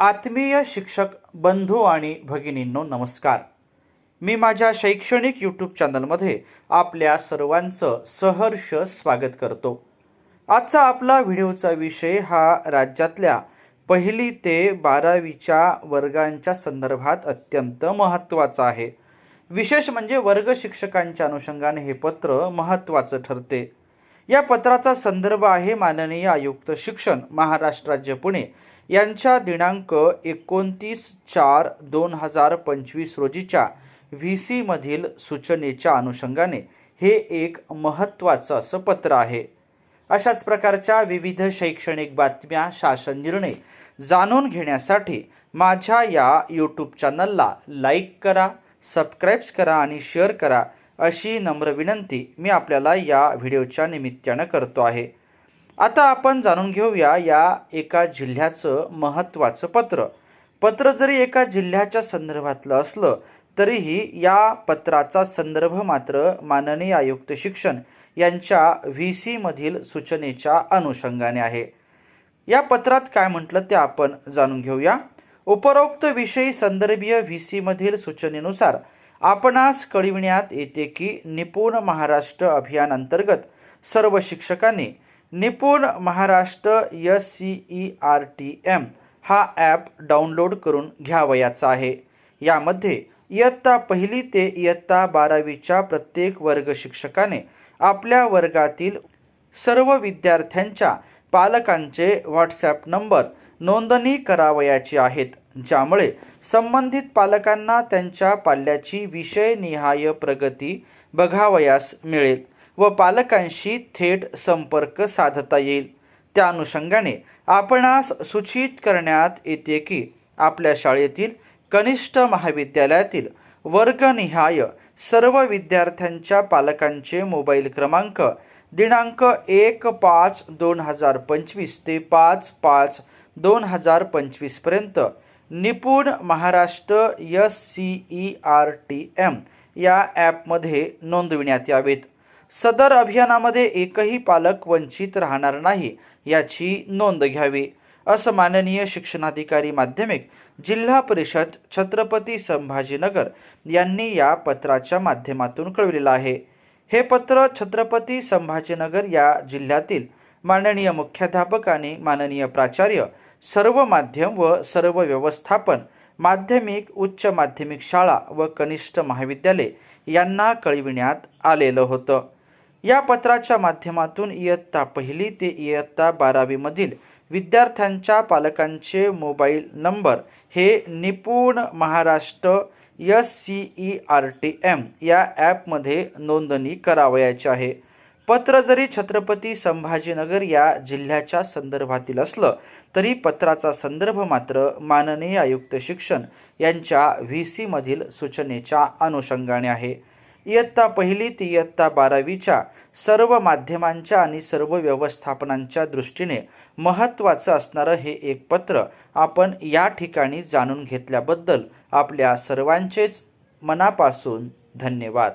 आत्मीय शिक्षक बंधू आणि भगिनींनो नमस्कार. मी माझ्या शैक्षणिक यूट्यूब चॅनलमध्ये आपल्या सर्वांचं सहर्ष स्वागत करतो. आजचा आपला व्हिडिओचा विषय हा राज्यातल्या पहिली ते बारावीच्या वर्गांच्या संदर्भात अत्यंत महत्त्वाचा आहे. विशेष म्हणजे वर्ग शिक्षकांच्या अनुषंगाने हे पत्र महत्त्वाचं ठरते. या पत्राचा संदर्भ आहे माननीय आयुक्त शिक्षण महाराष्ट्र राज्य पुणे. यांच्या दिनांक एकोणतीस चार दोन हजार पंचवीस रोजीच्या व्ही सीमधील सूचनेच्या अनुषंगाने हे एक महत्त्वाचं असं पत्र आहे. अशाच प्रकारच्या विविध शैक्षणिक बातम्या शासन निर्णय जाणून घेण्यासाठी माझ्या या यूट्यूब चॅनलला लाईक करा सबस्क्राईब्स करा आणि शेअर करा अशी नम्र विनंती मी आपल्याला या व्हिडिओच्या निमित्तानं करतो आहे. आता आपण जाणून घेऊया या एका जिल्ह्याचं महत्त्वाचं पत्र. पत्र जरी एका जिल्ह्याच्या संदर्भातलं असलं तरीही या पत्राचा संदर्भ मात्र माननीय आयुक्त शिक्षण यांच्या व्ही सीमधील सूचनेच्या अनुषंगाने आहे. या पत्रात काय म्हटलं ते आपण जाणून घेऊया. उपरोक्त विषयी संदर्भीय व्ही सीमधील सूचनेनुसार आपणास कळविण्यात येते की निपुण महाराष्ट्र अभियान अंतर्गत सर्व शिक्षकांनी Nipun Maharashtra S C E R T M हा ॲप डाउनलोड करून घ्यावयाचा आहे. यामध्ये इयत्ता पहिली ते इयत्ता बारावीच्या प्रत्येक वर्ग शिक्षकाने आपल्या वर्गातील सर्व विद्यार्थ्यांच्या पालकांचे व्हॉट्सॲप नंबर नोंदणी करावयाची आहेत ज्यामुळे संबंधित पालकांना त्यांच्या पाल्याची विषयनिहाय प्रगती बघावयास मिळेल. व पालकांशी थेट संपर्क साधता येईल. त्या अनुषंगाने आपणास सूचित करण्यात येते की आपल्या शाळेतील कनिष्ठ महाविद्यालयातील वर्गनिहाय सर्व विद्यार्थ्यांच्या पालकांचे मोबाईल क्रमांक दिनांक एक पाच दोन हजार पंचवीस ते पाच पाच दोन हजार पंचवीसपर्यंत Nipun Maharashtra S C E R T M या ॲपमध्ये नोंदविण्यात यावेत. सदर अभियानामध्ये एकही पालक वंचित राहणार नाही याची नोंद घ्यावी. असं माननीय शिक्षणाधिकारी माध्यमिक जिल्हा परिषद छत्रपती संभाजीनगर यांनी या पत्राच्या माध्यमातून कळविलेलं आहे. हे पत्र छत्रपती संभाजीनगर या जिल्ह्यातील माननीय मुख्याध्यापक आणि माननीय प्राचार्य सर्व माध्यम व सर्व व्यवस्थापन माध्यमिक उच्च माध्यमिक शाळा व कनिष्ठ महाविद्यालय यांना कळविण्यात आलेलं होतं. या पत्राच्या माध्यमातून इयत्ता पहिली ते इयत्ता बारावीमधील विद्यार्थ्यांच्या पालकांचे मोबाईल नंबर हे Nipun Maharashtra S C E R T M या ॲपमध्ये नोंदणी करावयाची आहे. पत्र जरी छत्रपती संभाजीनगर या जिल्ह्याच्या संदर्भातील असलं तरी पत्राचा संदर्भ मात्र माननीय आयुक्त शिक्षण यांच्या व्ही सीमधील सूचनेच्या अनुषंगाने आहे. इयत्ता पहिली ते इयत्ता बारावीच्या सर्व माध्यमांच्या आणि सर्व व्यवस्थापनांच्या दृष्टीने महत्त्वाचं असणारं हे एक पत्र आपण या ठिकाणी जाणून घेतल्याबद्दल आपल्या सर्वांचेच मनापासून धन्यवाद.